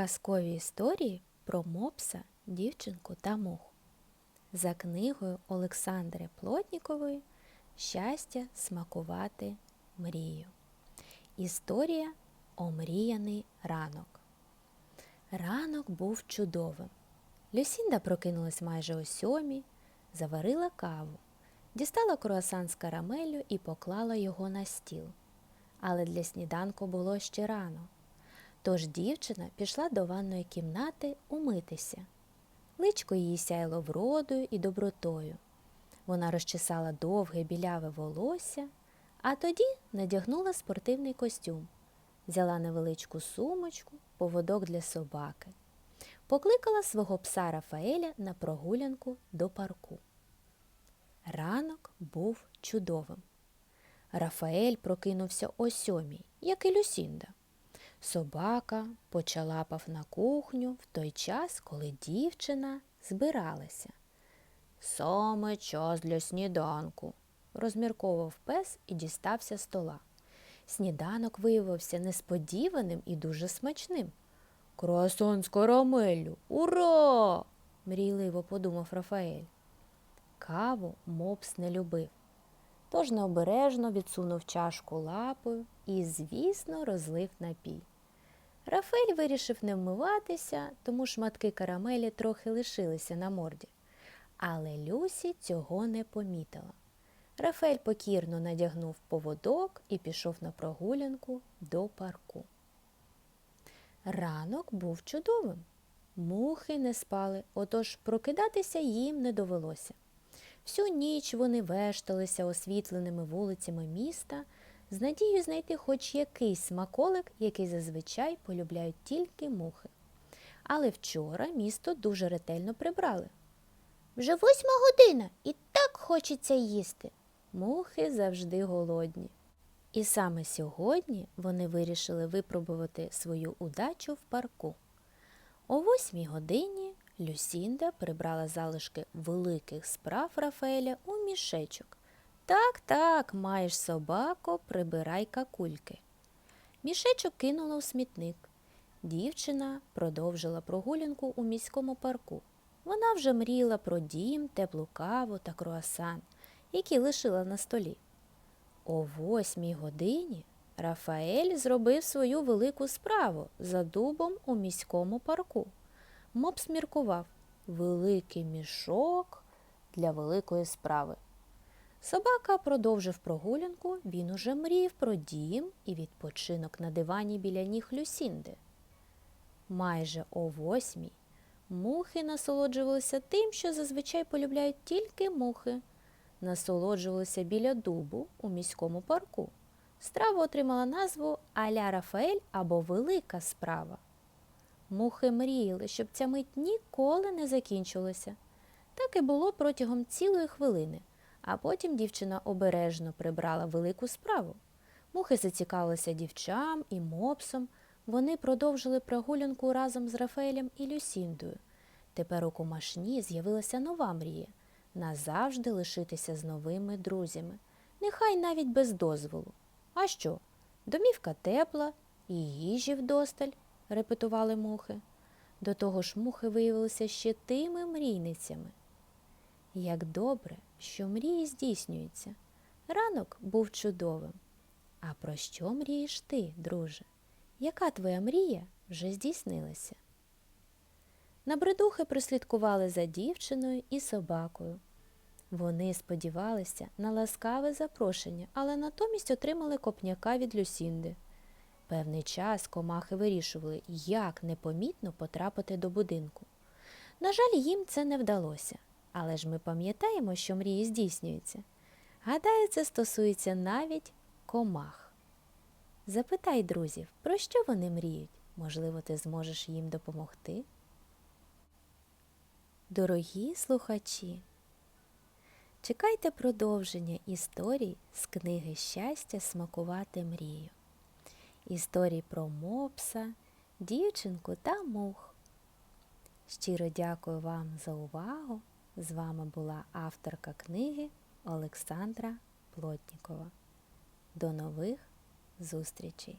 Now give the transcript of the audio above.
Казкові історії про мопса, дівчинку та муху. За книгою Олександри Плотнікової Щастя смакувати мрію. Історія Омріяний ранок. Ранок був чудовим. Люсінда прокинулась майже о сьомій, заварила каву, дістала круасан з карамеллю і поклала його на стіл. Але для сніданку було ще рано. Тож дівчина пішла до ванної кімнати умитися. Личко її сяйло вродою і добротою. Вона розчесала довге біляве волосся, а тоді надягнула спортивний костюм, взяла невеличку сумочку, поводок для собаки, покликала свого пса Рафаеля на прогулянку до парку. Ранок був чудовим. Рафаель прокинувся о сьомій, як і Люсінда. Собака почалапав на кухню в той час, коли дівчина збиралася. Саме час для сніданку, розмірковував пес і дістався стола. Сніданок виявився несподіваним і дуже смачним. Круасан з карамеллю! Ура! мрійливо подумав Рафаель. Каву мопс не любив, тож необережно відсунув чашку лапою і, звісно, розлив напій. Рафель вирішив не вмиватися, тому шматки карамелі трохи лишилися на морді. Але Люсі цього не помітила. Рафель покірно надягнув поводок і пішов на прогулянку до парку. Ранок був чудовим. Мухи не спали, отож прокидатися їм не довелося. Всю ніч вони вешталися освітленими вулицями міста з надією знайти хоч якийсь смаколик, який зазвичай полюбляють тільки мухи. Але вчора місто дуже ретельно прибрали. Вже восьма година і так хочеться їсти. Мухи завжди голодні. І саме сьогодні вони вирішили випробувати свою удачу в парку. О восьмій годині Люсінда прибрала залишки великих справ Рафаеля у мішечок. Так, так, маєш собако, прибирай какульки. Мішечок кинула у смітник. Дівчина продовжила прогулянку у міському парку. Вона вже мріяла про дім, теплу каву та круасан, які лишила на столі. О восьмій годині Рафаель зробив свою велику справу за дубом у міському парку. Мопс міркував великий мішок для великої справи. Собака продовжив прогулянку, він уже мріяв про дім і відпочинок на дивані біля ніг Люсінди. Майже о восьмій мухи насолоджувалися тим, що зазвичай полюбляють тільки мухи. Насолоджувалися біля дубу у міському парку. Страва отримала назву Аля Рафаель або Велика справа. Мухи мріяли, щоб ця мить ніколи не закінчилася. Так і було протягом цілої хвилини, а потім дівчина обережно прибрала велику справу. Мухи зацікавилися дівчам і мопсом. Вони продовжили прогулянку разом з Рафаелем і Люсіндою. Тепер у комашні з'явилася нова мрія назавжди лишитися з новими друзями, нехай навіть без дозволу. А що? Домівка тепла і їжі вдосталь, репетували мухи. До того ж мухи виявилися ще тими мрійницями. Як добре, що мрії здійснюються. Ранок був чудовим. А про що мрієш ти, друже? Яка твоя мрія вже здійснилася? Набридухи прислідкували за дівчиною і собакою. Вони сподівалися на ласкаве запрошення, але натомість отримали копняка від Люсінди. Певний час комахи вирішували, як непомітно потрапити до будинку. На жаль, їм це не вдалося, але ж ми пам'ятаємо, що мрії здійснюються. Гадаю, це стосується навіть комах. Запитай друзів, про що вони мріють? Можливо, ти зможеш їм допомогти? Дорогі слухачі, чекайте продовження історій з книги Щастя смакувати мрію. Історії про мопса, дівчинку та мух. Щиро дякую вам за увагу. З вами була авторка книги Олександра Плотнікова. До нових зустрічей!